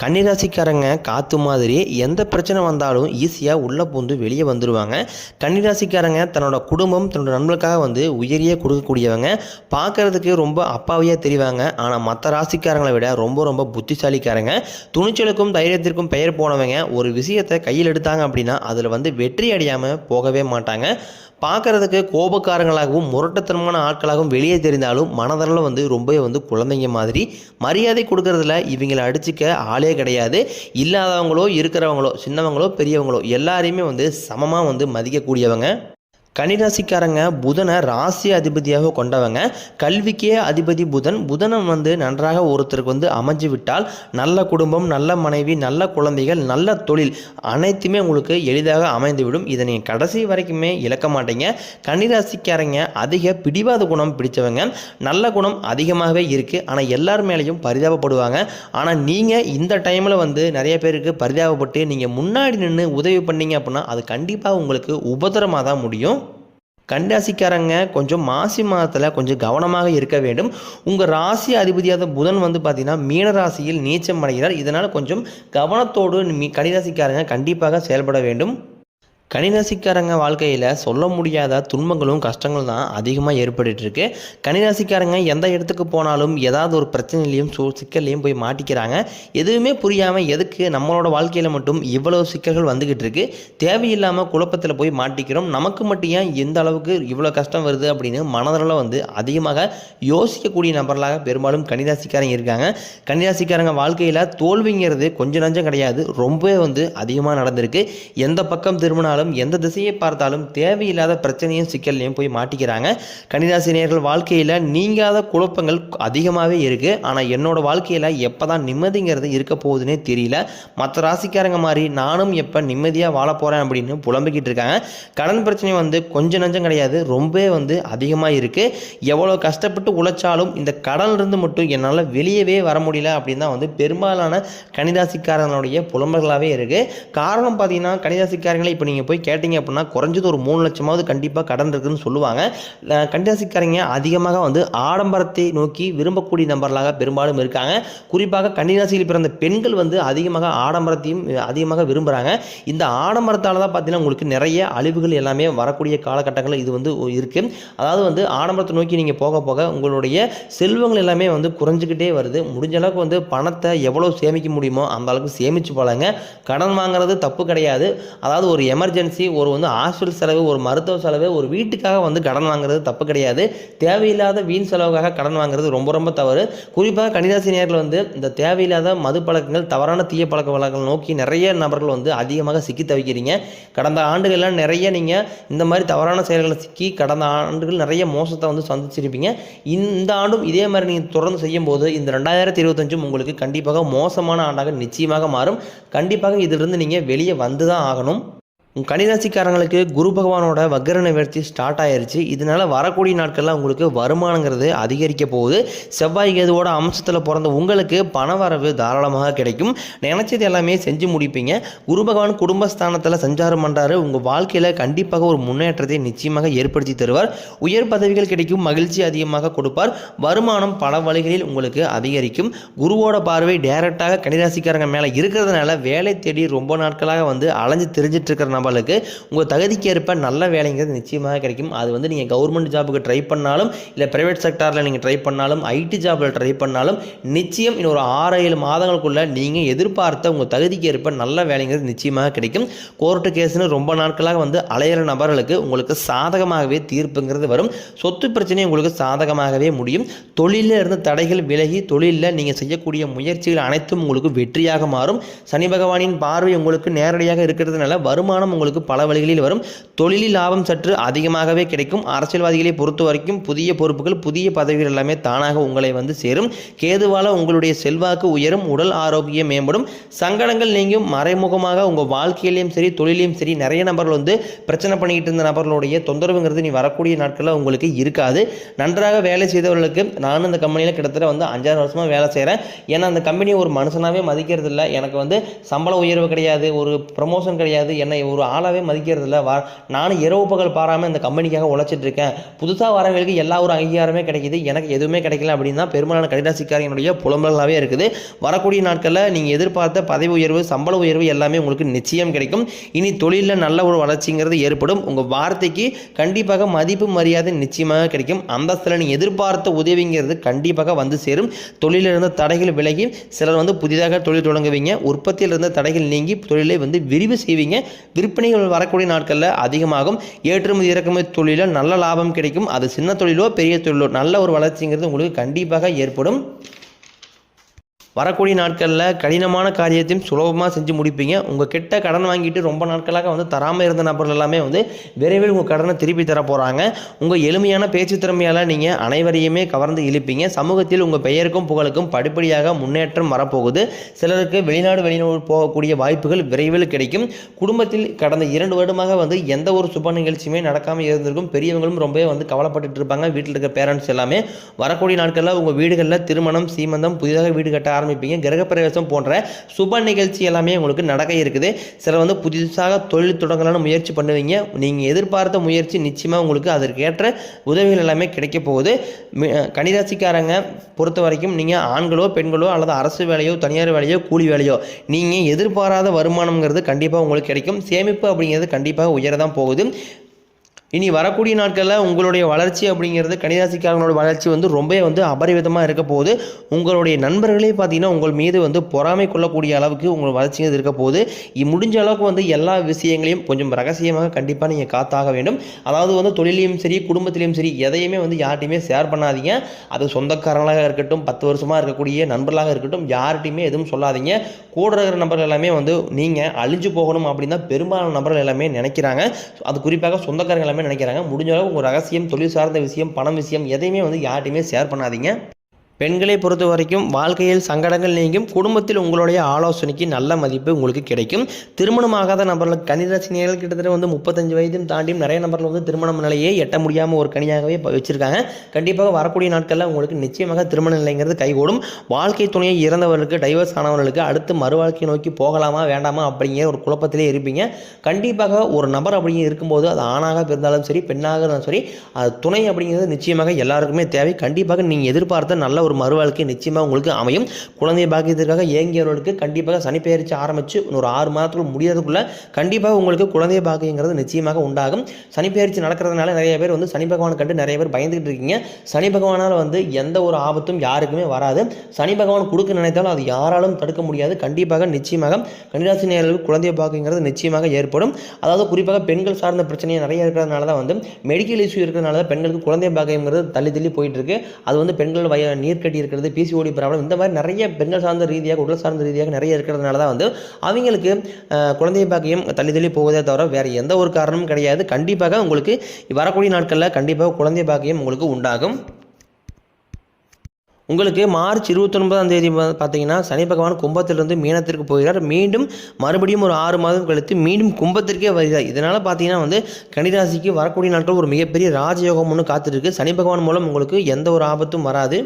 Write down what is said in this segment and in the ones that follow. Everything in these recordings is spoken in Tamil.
கன்னிராசிக்காரங்க காற்று மாதிரி எந்த பிரச்சனை வந்தாலும் ஈஸியாக உள்ளே பூந்து வெளியே வந்துடுவாங்க கன்னிராசிக்காரங்க தன்னோட குடும்பம் தன்னோட நண்பர்களுக்காக வந்து உயரிய கொடுக்கக்கூடியவங்க. பார்க்கறதுக்கு ரொம்ப அப்பாவியாக தெரிவாங்க. ஆனால் மற்ற ராசிக்காரங்களை விட ரொம்ப ரொம்ப புத்திசாலிக்காரங்க. துணிச்சலுக்கும் தைரியத்திற்கும் பெயர் போனவங்க ஒரு விஷயத்தை கையில் எடுத்தாங்க அப்படின்னா அதில் வந்து வெற்றி அடையாமல் போகவே மாட்டாங்க. பார்க்கறதுக்கு கோபக்காரங்களாகவும் முரட்டுத்தனமான ஆட்களாகவும் வெளியே தெரிந்தாலும் மனதளவில் வந்து ரொம்பவே வந்து குழந்தைங்க மாதிரி. மரியாதை கொடுக்கறதுல இவங்களை அடிச்சுக்க ஆளே கிடையாது. இல்லாதவங்களோ இருக்கிறவங்களோ சின்னவங்களோ பெரியவங்களோ எல்லாரையுமே வந்து சமமாக வந்து மதிக்கக்கூடியவங்க. கன்னிராசிக்காரங்க புதனை ராசி அதிபதியாக கொண்டவங்க. கல்விக்கே அதிபதி புதன். புதனை வந்து நன்றாக ஒருத்தருக்கு வந்து அமைஞ்சு விட்டால் நல்ல குடும்பம் நல்ல மனைவி நல்ல குழந்தைகள் நல்ல தொழில் அனைத்துமே உங்களுக்கு எளிதாக அமைந்துவிடும். இதை நீங்கள் கடைசி வரைக்குமே இழக்க மாட்டீங்க. கன்னிராசிக்காரங்க அதிக பிடிவாத குணம் பிடிச்சவங்க. நல்ல குணம் அதிகமாகவே இருக்குது ஆனால் எல்லார் மேலேயும் பரிதாபப்படுவாங்க. ஆனால் நீங்கள் இந்த டைமில் வந்து நிறைய பேருக்கு பரிதாபப்பட்டு நீங்கள் முன்னாடி நின்று உதவி பண்ணீங்க அப்படின்னா அது கண்டிப்பாக உங்களுக்கு உபதரமாக தான் முடியும். கண்டாசிக்காரங்க கொஞ்சம் மாசி மாதத்தில் கொஞ்சம் கவனமாக இருக்க வேண்டும். உங்கள் ராசி அதிபதியாத புதன் வந்து பார்த்தீங்கன்னா மீன ராசியில் நீச்சம் அடைகிறார். இதனால் கொஞ்சம் கவனத்தோடு மீ கன்னிராசிக்காரங்க கண்டிப்பாக செயல்பட வேண்டும். கன்னிராசிக்காரங்க வாழ்க்கையில் சொல்ல முடியாத துன்பங்களும் கஷ்டங்களும் தான் அதிகமாக ஏற்பட்டுருக்கு இருக்கு எந்த இடத்துக்கு போனாலும் ஏதாவது ஒரு பிரச்சனையிலையும் சூ சிக்கல்லையும் போய் மாட்டிக்கிறாங்க. எதுவுமே புரியாமல் எதுக்கு நம்மளோட வாழ்க்கையில் மட்டும் இவ்வளோ சிக்கல்கள் வந்துக்கிட்டு இருக்கு தேவையில்லாமல் குழப்பத்தில் போய் மாட்டிக்கிறோம். நமக்கு மட்டும் ஏன் எந்த அளவுக்கு இவ்வளோ கஷ்டம் வருது அப்படின்னு மனதளவில் வந்து அதிகமாக யோசிக்கக்கூடிய நபர்களாக பெரும்பாலும் கணிராசிக்காரங்க இருக்காங்க. கன்னிராசிக்காரங்க வாழ்க்கையில் தோல்விங்கிறது கொஞ்சம் நஞ்சம் கிடையாது. ரொம்பவே வந்து அதிகமாக நடந்திருக்கு. எந்த பக்கம் திரும்பினாலும் எந்த திசையை பார்த்தாலும் தேவையில்லாத பிரச்சனையும் சிக்கல்லையும் போய் மாட்டிக்கிறாங்க. கன்னிராசினியர்கள் வாழ்க்கையில் நீங்காத குழப்பங்கள் அதிகமாகவே இருக்குது ஆனால் என்னோட வாழ்க்கையில் எப்போ தான் நிம்மதிங்கிறது இருக்க போகுதுன்னே தெரியல. மற்ற ராசிக்காரங்க மாதிரி நானும் எப்போ நிம்மதியாக வாழ போகிறேன் அப்படின்னு புலம்பிக்கிட்டு இருக்காங்க. கடன் பிரச்சனை வந்து கொஞ்சம் நஞ்சம் கிடையாது ரொம்பவே வந்து அதிகமாக இருக்குது எவ்வளோ கஷ்டப்பட்டு உழைச்சாலும் இந்த கடன்லேருந்து மட்டும் என்னால் வெளியவே வர முடியல அப்படின்னு தான் வந்து பெரும்பாலான கணிதாசிக்காரங்களுடைய புலம்பல்களாகவே இருக்குது காரணம் பார்த்தீங்கன்னா கணிதாசிக்காரங்களை இப்போ நீங்கள் போய் கேட்டிங்க அப்படின்னா குறைஞ்சது ஒரு மூணு லட்சமாவது கண்டிப்பாக கடன் இருக்குதுன்னு சொல்லுவாங்க. கன்னிராசிக்காரங்க அதிகமாக வந்து ஆடம்பரத்தை நோக்கி விரும்பக்கூடிய நபர்களாக பெரும்பாலும் இருக்காங்க. குறிப்பாக கன்னிராசியில் பிறந்த பெண்கள் வந்து அதிகமாக ஆடம்பரத்தையும் அதிகமாக விரும்புகிறாங்க இந்த ஆடம்பரத்தால் தான் பார்த்தீங்கன்னா உங்களுக்கு நிறைய அழிவுகள் எல்லாமே வரக்கூடிய காலகட்டங்களில் இது வந்து இருக்குது அதாவது வந்து ஆடம்பரத்தை நோக்கி நீங்கள் போக போக உங்களுடைய செல்வங்கள் எல்லாமே வந்து குறைஞ்சிக்கிட்டே வருது. முடிஞ்ச அளவுக்கு வந்து பணத்தை எவ்வளோ சேமிக்க முடியுமோ அந்த அளவுக்கு சேமிச்சு போலாங்க கடன் வாங்குறது தப்பு கிடையாது. அதாவது ஒரு எமர்ஜென்சி ஒரு வந்து ஹாஸ்பிட்டல் செலவு ஒரு மருத்துவ செலவு ஒரு வீட்டுக்காக வந்து கடன் வாங்குறது தப்பு கிடையாது. தேவையில்லாத வீண் செலவுக்காக கடன் வாங்குறது ரொம்ப ரொம்ப தவறு. குறிப்பாக கன்னிராசி நேர்கள் வந்து இந்த தேவையில்லாத மது பழக்கங்கள் தவறான தீய பழக்க வழக்கங்கள் நோக்கி நிறைய நபர்கள் வந்து அதிகமாக சிக்கி தவிக்கிறீங்க. கடந்த ஆண்டுகள்லாம் நிறைய நீங்கள் இந்த மாதிரி தவறான செயல்களை சிக்கி கடந்த ஆண்டுகள் நிறைய மோசத்தை வந்து சந்திச்சிருப்பீங்க. இந்த ஆண்டும் இதே மாதிரி நீங்கள் தொடர்ந்து செய்யும்போது இந்த ரெண்டாயிரத்தி இருபத்தஞ்சும் உங்களுக்கு கண்டிப்பாக மோசமான ஆண்டாக நிச்சயமாக மாறும். கண்டிப்பாக இதிலிருந்து நீங்கள் வெளியே வந்து தான் ஆகணும். உங்கள் கன்னிராசிக்காரங்களுக்கு குரு பகவானோட வக்கர நிவர்த்தி ஸ்டார்ட் ஆயிருச்சு. இதனால் வரக்கூடிய நாட்களில் உங்களுக்கு வருமானங்கிறது அதிகரிக்க போகுது. செவ்வாய் கேதுவோட அம்சத்தில் பிறந்த உங்களுக்கு பண வரவு தாராளமாக கிடைக்கும். நினச்சது எல்லாமே செஞ்சு முடிப்பீங்க. குரு பகவான் குடும்பஸ்தானத்தில் சஞ்சாரம் பண்ணுறாரு உங்கள் வாழ்க்கையில் கண்டிப்பாக ஒரு முன்னேற்றத்தை நிச்சயமாக ஏற்படுத்தி தருவார். உயர் பதவிகள் கிடைக்கும் மகிழ்ச்சி அதிகமாக கொடுப்பார். வருமானம் பல வழிகளில் உங்களுக்கு அதிகரிக்கும். குருவோட பார்வை டைரெக்டாக கன்னிராசிக்காரங்க மேலே இருக்கிறதுனால வேலை தேடி ரொம்ப நாட்களாக வந்து அலைஞ்சு தெரிஞ்சிட்டு இருக்கிற நபர்களுக்கு உங்கள் தகுதிக்கு ஏற்ப நல்ல வேலைங்கிறது நிச்சயமாக கிடைக்கும். அது வந்து நீங்கள் கவர்மெண்ட் ஜாபுக்கு ட்ரை பண்ணாலும் இல்லை ப்ரைவேட் செக்டாரில் நீங்கள் ட்ரை பண்ணாலும் ஐடி ஜாபில் ட்ரை பண்ணாலும் நிச்சயம் இன்னும் ஒரு ஆறு ஏழு மாதங்களுக்குள்ள நீங்கள் எதிர்பார்த்த உங்கள் தகுதிக்கு ஏற்ப நல்ல வேலைங்கிறது நிச்சயமாக கிடைக்கும். கோர்ட்டு கேஸ்னு ரொம்ப நாட்களாக வந்து அலையிற நபர்களுக்கு உங்களுக்கு சாதகமாகவே தீர்ப்புங்கிறது வரும். சொத்து பிரச்சனை உங்களுக்கு சாதகமாகவே முடியும். தொழிலில் இருந்து தடைகள் விலகி தொழிலில் நீங்கள் செய்யக்கூடிய முயற்சிகள் அனைத்தும் உங்களுக்கு வெற்றியாக மாறும். சனி பகவானின் பார்வை உங்களுக்கு நேரடியாக இருக்கிறதுனால வருமானம் உங்களுக்கு பல வழிகளில் வரும். தொழிலில் லாபம் சற்று அதிகமாகவே கிடைக்கும். அரசியல்வாதிகளை பொறுத்த வரைக்கும் புதிய பொறுப்புகள் புதிய பதவிகள் எல்லாமே தானாக உங்களை வந்து சேரும். கேதுவால உங்களுடைய செல்வாக்கு உயரும் உடல் ஆரோக்கியம் மேம்படும். சங்கடங்கள் நீங்கும். மறைமுகமாக உங்கள் வாழ்க்கையிலையும் சரி தொழிலையும் சரி நிறைய நபர்கள் வந்து பிரச்சனை பண்ணிக்கிட்டு இருந்த நபர்களுடைய தொந்தரவுங்கிறது நீ வரக்கூடிய நாட்களில் உங்களுக்கு இருக்காது. நன்றாக வேலை செய்தவர்களுக்கு நானும் இந்த கம்பெனியில் கிட்டத்தட்ட வந்து அஞ்சாறு வருஷமாக வேலை செய்கிறேன் ஏன்னா அந்த கம்பெனி ஒரு மனுஷனாவே மதிக்கிறது இல்லை எனக்கு வந்து சம்பள உயர்வு கிடையாது ஒரு ப்ரமோஷன் கிடையாது. என்னை ஒரு ஒரு ஆளாவே மதிக்கிறது இல்லை வா நானும் இரவு பகல் பாராமல் இந்த கம்பெனிக்காக உழைச்சிட்டு இருக்கேன் புதுசாக வரவங்களுக்கு எல்லா ஒரு அங்கீகாரமே கிடைக்குது. எனக்கு எதுவுமே கிடைக்கல அப்படின்னு தான் பெரும்பாலான கடிதாசிக்காரங்களுடைய புலம்பலாகவே இருக்குது. வரக்கூடிய நாட்களில் நீங்கள் எதிர்பார்த்த பதவி உயர்வு சம்பள உயர்வு எல்லாமே உங்களுக்கு நிச்சயம் கிடைக்கும். இனி தொழிலில் நல்ல ஒரு வளர்ச்சிங்கிறது ஏற்படும். உங்கள் வார்த்தைக்கு கண்டிப்பாக மதிப்பு மரியாதை நிச்சயமாக கிடைக்கும். அந்தஸ்தில் நீங்கள் எதிர்பார்த்த உதவிங்கிறது கண்டிப்பாக வந்து சேரும். தொழிலில் இருந்த தடைகள் விலகி சிலர் வந்து புதிதாக தொழில் தொடங்குவீங்க. உற்பத்தியில் இருந்த தடைகள் நீங்கி தொழிலை வந்து விரிவு செய்வீங்க. விற்பனைகள் வரக்கூடிய நாட்களில் அதிகமாகும். ஏற்றுமதி இறக்குமதி தொழிலில் நல்ல லாபம் கிடைக்கும். அது சின்ன தொழிலோ பெரிய தொழிலோ நல்ல ஒரு வளர்ச்சிங்கிறது உங்களுக்கு கண்டிப்பாக ஏற்படும். வரக்கூடிய நாட்களில் கடினமான காரியத்தையும் சுலபமாக செஞ்சு முடிப்பீங்க. உங்கள் கிட்ட கடன் வாங்கிட்டு ரொம்ப நாட்களாக வந்து தராமல் இருந்த நபர்கள் எல்லாமே வந்து விரைவில் உங்கள் கடனை திருப்பி தர போகிறாங்க உங்கள் எளிமையான பேச்சு திறமையால் நீங்கள் அனைவரையுமே கவர்ந்து இழுப்பீங்க. சமூகத்தில் உங்கள் பெயருக்கும் புகழுக்கும் படிப்படியாக முன்னேற்றம் வரப்போகுது. சிலருக்கு வெளிநாடு வெளிநாடு போகக்கூடிய வாய்ப்புகள் விரைவில் கிடைக்கும். குடும்பத்தில் கடந்த இரண்டு வருடமாக வந்து எந்த ஒரு சுப நிகழ்ச்சியுமே நடக்காமல் இருந்திருக்கும். பெரியவங்களும் ரொம்பவே வந்து கவலைப்பட்டு இருப்பாங்க. வீட்டில் இருக்க பேரண்ட்ஸ் எல்லாமே. வரக்கூடிய நாட்களில் உங்கள் வீடுகளில் திருமணம் சீமந்தம் புதிதாக வீடு கட்ட ஆரம்பிப்பீங்க. கிரகப்பிரவேசம் போன்ற சுப நிகழ்ச்சி எல்லாமே உங்களுக்கு நடக்க இருக்குது. சிலர் வந்து புதுசாக தொழில் தொடங்கலான முயற்சி பண்ணுவீங்க. நீங்கள் எதிர்பார்த்த முயற்சி நிச்சயமாக உங்களுக்கு அதற்கேற்ற உதவிகள் எல்லாமே கிடைக்க போகுது. கனிராசிக்காரங்க பொறுத்த வரைக்கும் நீங்கள் ஆண்களோ பெண்களோ அல்லது அரசு வேலையோ தனியார் வேலையோ கூலி வேலையோ நீங்கள் எதிர்பாராத வருமானம்ங்கிறது கண்டிப்பாக உங்களுக்கு கிடைக்கும். சேமிப்பு அப்படிங்கிறது கண்டிப்பாக உயர தான் போகுது. இனி வரக்கூடிய நாட்களில் உங்களுடைய வளர்ச்சி அப்படிங்கிறது கணிதாசிக்காரங்களோட வளர்ச்சி வந்து ரொம்ப வந்து அபரிவிதமாக இருக்க போகுது. உங்களுடைய நண்பர்களே பார்த்தீங்கன்னா உங்கள் மீது வந்து பொறாமை கொள்ளக்கூடிய அளவுக்கு உங்கள் வளர்ச்சிங்கிறது இருக்க போகுது. இ- முடிஞ்ச அளவுக்கு வந்து எல்லா விஷயங்களையும் கொஞ்சம் ரகசியமாக கண்டிப்பாக நீங்கள் காத்தாக வேண்டும். அதாவது வந்து தொழிலையும் சரி குடும்பத்திலையும் சரி எதையுமே வந்து யார்ட்டையுமே ஷேர் பண்ணாதீங்க. அது சொந்தக்காரங்களாக இருக்கட்டும் பத்து வருஷமாக இருக்கக்கூடிய நண்பர்களாக இருக்கட்டும் யார்கிட்டையுமே எதுவும் சொல்லாதீங்க. கூட இருக்கிற நபர்கள் எல்லாமே வந்து நீங்கள் அழிஞ்சு போகணும் அப்படின்னு தான் பெரும்பாலான நபர்கள் எல்லாமே நினைக்கிறாங்க. அது குறிப்பாக சொந்தக்காரங்க எல்லாமே நினைக்கிறாங்க. முடிஞ்ச அளவு உங்கள் ரகசியம் தொழில் சார்ந்த விஷயம் பணம் விஷயம் எதையுமே வந்து யார்ட்டையுமே ஷேர் பண்ணாதீங்க. பெண்களை பொறுத்த வரைக்கும் வாழ்க்கையில் சங்கடங்கள் நீங்கும். குடும்பத்தில் உங்களுடைய ஆலோசனைக்கு நல்ல மதிப்பு உங்களுக்கு கிடைக்கும். திருமணமாகாத நபர்களுக்கு கன்னிராசினியர்கள் கிட்டத்தட்ட வந்து முப்பத்தஞ்சு வயதும் தாண்டியும் நிறைய நபர்கள் வந்து திருமணம் நிலையை எட்ட முடியாமல் ஒரு கனியாகவே ப- வச்சிருக்காங்க. கண்டிப்பாக வரக்கூடிய நாட்களில் உங்களுக்கு நிச்சயமாக திருமண நிலைங்கிறது கைகூடும். வாழ்க்கை துணையை இறந்தவர்களுக்கு டைவர்ஸ் ஆனவர்களுக்கு அடுத்து மறுவாழ்க்கை நோக்கி போகலாமா வேண்டாமா அப்படிங்கிற ஒரு குழப்பத்திலே இருப்பீங்க. கண்டிப்பாக ஒரு நபர் அப்படிங்க இருக்கும்போது அது ஆணாக இருந்தாலும் சரி பெண்ணாக இருந்தாலும் சரி அது துணை அப்படிங்கிறது நிச்சயமாக எல்லாருக்குமே தேவை. கண்டிப்பாக நீங்கள் எதிர்பார்த்த நல்ல ஒரு மறுவாழ்க்கை நிச்சயமாக உங்களுக்கு அமையும். குழந்தை பாக்கியத்திற்காக ஏங்கியவர்களுக்கு கண்டிப்பாக சனி பெயர்ச்சி ஆரம்பித்து ஒரு ஆறு மாதத்துக்குள்ள முடியறதுக்குள்ள கண்டிப்பாக உங்களுக்கு குழந்தை பாக்கியங்கிறது நிச்சயமாக உண்டாகும். சனி பெயர்ச்சி நடக்கிறதுனால நிறைய பேர் வந்து சனி பகவான் கண்டு நிறைய பேர் பயந்துகிட்டு இருக்கீங்க. சனி பகவானால் வந்து எந்த ஒரு ஆபத்தும் யாருக்குமே வராது. சனி பகவான் கொடுக்க நினைத்தாலும் அது யாராலும் தடுக்க முடியாது. கண்டிப்பாக நிச்சயமாக கன்னிராசி நேர்களுக்கு குழந்தை பாக்கியங்கிறது நிச்சயமாக ஏற்படும். அதாவது குறிப்பாக பெண்கள் சார்ந்த பிரச்சனையை நிறைய இருக்கிறதுனால தான் வந்து மெடிக்கல் இஷ்யூ இருக்கிறதுனால தான் பெண்களுக்கு குழந்தை பாக்கியங்கிறது தள்ளி தள்ளி போயிட்டு இருக்கு. அது வந்து பெண்கள் வய நீர் நெருக்கடி இருக்கிறது பிசிஓடி ப்ராப்ளம் இந்த மாதிரி நிறைய பெண்கள் சார்ந்த ரீதியாக உடல் சார்ந்த ரீதியாக நிறைய இருக்கிறதுனால தான் வந்து அவங்களுக்கு குழந்தை பாக்கியம் தள்ளி தள்ளி போவதே தவிர வேறு எந்த ஒரு காரணமும் கிடையாது. கண்டிப்பாக உங்களுக்கு வரக்கூடிய நாட்களில் கண்டிப்பாக குழந்தை பாக்கியம் உங்களுக்கு உண்டாகும். உங்களுக்கு மார்ச் இருபத்தொன்பதாம் தேதி பார்த்தீங்கன்னா சனி பகவான் கும்பத்திலிருந்து மீனத்திற்கு போகிறார். மீண்டும் மறுபடியும் ஒரு ஆறு மாதம் கழித்து மீண்டும் கும்பத்திற்கே வருகிறார். இதனால் பார்த்தீங்கன்னா வந்து கன்னிராசிக்கு வரக்கூடிய நாட்கள் ஒரு மிகப்பெரிய ராஜயோகம் ஒன்று காத்திருக்கு. சனி பகவான் மூலம் உங்களுக்கு எந்த ஒரு ஆபத்தும் வராது.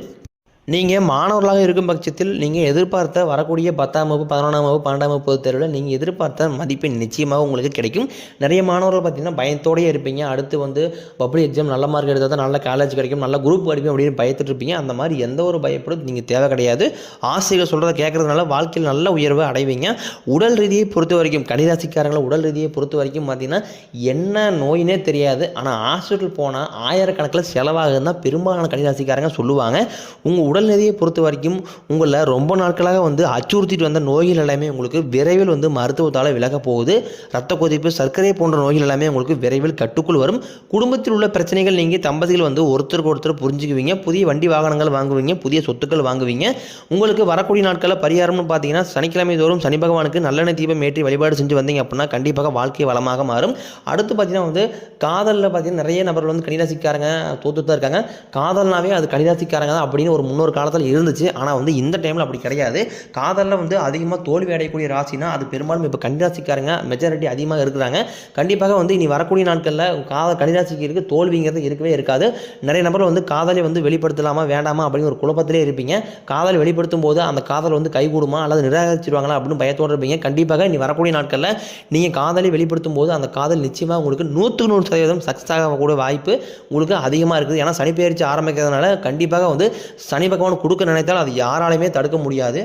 நீங்கள் மாணவர்களாக இருக்கும் பட்சத்தில் நீங்கள் எதிர்பார்த்த வரக்கூடிய பத்தாம் வகுப்பு பதினொன்றாம் வகுப்பு பன்னெண்டாம் வகுப்பு பொதுத் தேர்வில் நீங்கள் எதிர்பார்த்த மதிப்பெண் நிச்சயமாக உங்களுக்கு கிடைக்கும். நிறைய மாணவர்கள் பார்த்தீங்கன்னா பயத்தோடயே இருப்பீங்க. அடுத்து வந்து பப்ளிக் எக்ஸாம் நல்ல மார்க் எடுத்தால் தான் நல்ல காலேஜ் கிடைக்கும் நல்ல குரூப் கிடைக்கும் அப்படின்னு பயத்துட்டு இருப்பீங்க. அந்த மாதிரி எந்த ஒரு பயப்படும் நீங்கள் தேவை கிடையாது. ஆசைகள் சொல்கிறத கேட்குறதுனால வாழ்க்கையில் நல்ல உயர்வை அடைவீங்க. உடல் ரீதியை பொறுத்த வரைக்கும் கடிராசிக்காரங்களை உடல் ரீதியை பொறுத்த வரைக்கும் பார்த்தீங்கன்னா என்ன நோயினே தெரியாது. ஆனால் ஹாஸ்பிட்டல் போனால் ஆயிரக்கணக்கில் செலவாகுதுன்னா பெரும்பாலான கடிராசிக்காரங்க சொல்லுவாங்க. உங்கள் உடல்நிலையை பொறுத்த வரைக்கும் உங்களை ரொம்ப நாட்களாக வந்து அச்சுறுத்திட்டு வந்த நோய்கள் எல்லாமே உங்களுக்கு விரைவில் வந்து மருத்துவத்தால் விலக போகுது. ரத்த கொதிப்பு சர்க்கரை போன்ற நோய்கள் எல்லாமே உங்களுக்கு விரைவில் கட்டுக்குள் வரும். குடும்பத்தில் உள்ள பிரச்சனைகள் நீங்கள் தம்பதிகள் வந்து ஒருத்தருக்கு ஒருத்தர் புரிஞ்சுக்குவீங்க. புதிய வண்டி வாகனங்கள் வாங்குவீங்க. புதிய சொத்துக்கள் வாங்குவீங்க. உங்களுக்கு வரக்கூடிய நாட்களில் பரிகாரம்னு பார்த்தீங்கன்னா சனிக்கிழமை தோறும் சனி பகவானுக்கு நல்லெண்ணெய் தீபம் ஏற்றி வழிபாடு செஞ்சு வந்தீங்க அப்படின்னா கண்டிப்பாக வாழ்க்கை வளமாக மாறும். அடுத்து பார்த்தீங்கன்னா வந்து காதலில் பார்த்தீங்கன்னா நிறைய நபர்கள் வந்து கன்னிராசிக்காரங்க தோத்துட்டு தான் இருக்காங்க. காதல்னாவே அது கன்னிராசிக்காரங்க தான் அப்படின்னு ஒரு முன்னோர் முன்னொரு காலத்தில் இருந்துச்சு. ஆனால் வந்து இந்த டைமில் அப்படி கிடையாது. காதலில் வந்து அதிகமாக தோல்வி அடையக்கூடிய ராசினா அது பெரும்பாலும் இப்போ கன்னிராசிக்காரங்க மெஜாரிட்டி அதிகமாக இருக்கிறாங்க. கண்டிப்பாக வந்து இனி வரக்கூடிய நாட்களில் காதல் கன்னிராசிக்கு இருக்குது தோல்விங்கிறது இருக்கவே இருக்காது. நிறைய நபர்கள் வந்து காதலை வந்து வெளிப்படுத்தலாமா வேண்டாமா அப்படின்னு ஒரு குழப்பத்திலே இருப்பீங்க. காதல் வெளிப்படுத்தும் போது அந்த காதல் வந்து கைகூடுமா அல்லது நிராகரிச்சிருவாங்களா அப்படின்னு பயத்தோடு இருப்பீங்க. கண்டிப்பாக இனி வரக்கூடிய நாட்களில் நீங்கள் காதலை வெளிப்படுத்தும் போது அந்த காதல் நிச்சயமாக உங்களுக்கு நூற்றுக்கு நூறு சதவீதம் சக்ஸஸ் ஆகக்கூடிய வாய்ப்பு உங்களுக்கு அதிகமாக இருக்குது. ஏன்னா சனி பயிற்சி ஆரம்பிக்கிறதுனால கண்டிப்பாக வந்து சனி பகவான் கொடுக்க நினைத்தால் அது யாராலையுமே தடுக்க முடியாது.